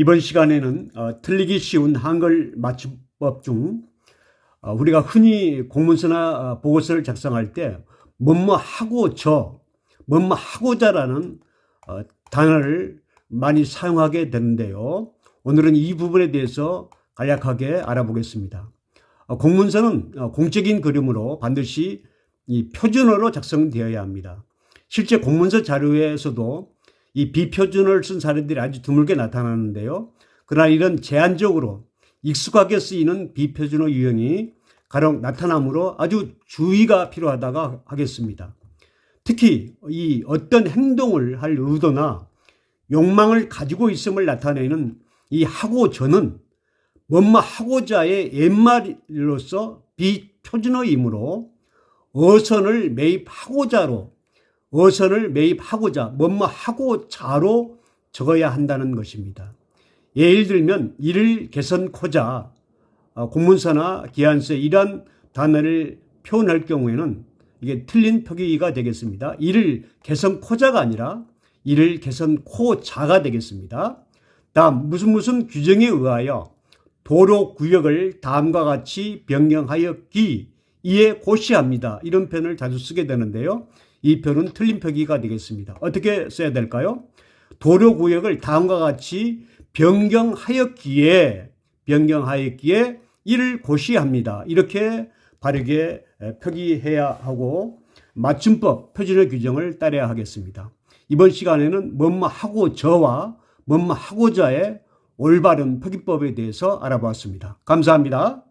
이번 시간에는 어, 틀리기 쉬운 한글 맞춤법 중 어, 우리가 흔히 공문서나 어, 보고서를 작성할 때 뭐뭐 하고 저, 뭐뭐 하고자라는 어, 단어를 많이 사용하게 되는데요. 오늘은 이 부분에 대해서 간략하게 알아보겠습니다. 어, 공문서는 어, 공적인 그림으로 반드시 이 표준어로 작성되어야 합니다. 실제 공문서 자료에서도 이 비표준어를 쓴 사례들이 아주 드물게 나타나는데요. 그러나 이런 제한적으로 익숙하게 쓰이는 비표준어 유형이 가령 나타나므로 아주 주의가 필요하다가 하겠습니다. 특히 이 어떤 행동을 할 의도나 욕망을 가지고 있음을 나타내는 이 하고 저는 뭐뭐 하고자의 옛말로서 비표준어이므로 어선을 매입하고자로 어선을 매입하고자 뭐뭐 하고자로 적어야 한다는 것입니다. 예를 들면 이를 개선코자 어, 공문서나 기한서에 이러한 단어를 표현할 경우에는 이게 틀린 표기가 되겠습니다. 이를 개선코자가 아니라 이를 개선코자가 되겠습니다. 다음 무슨 무슨 규정에 의하여 도로 구역을 다음과 같이 변경하였기 이에 고시합니다. 이런 표현을 자주 쓰게 되는데요. 이 표현은 틀린 표기가 되겠습니다. 어떻게 써야 될까요? 도로 구역을 다음과 같이 변경하였기에 변경하였기에 이를 고시합니다. 이렇게 바르게 표기해야 하고 맞춤법 표준어 규정을 따라야 하겠습니다. 이번 시간에는 뭐뭐 하고 저와 뭐뭐 하고자의 올바른 표기법에 대해서 알아보았습니다. 감사합니다.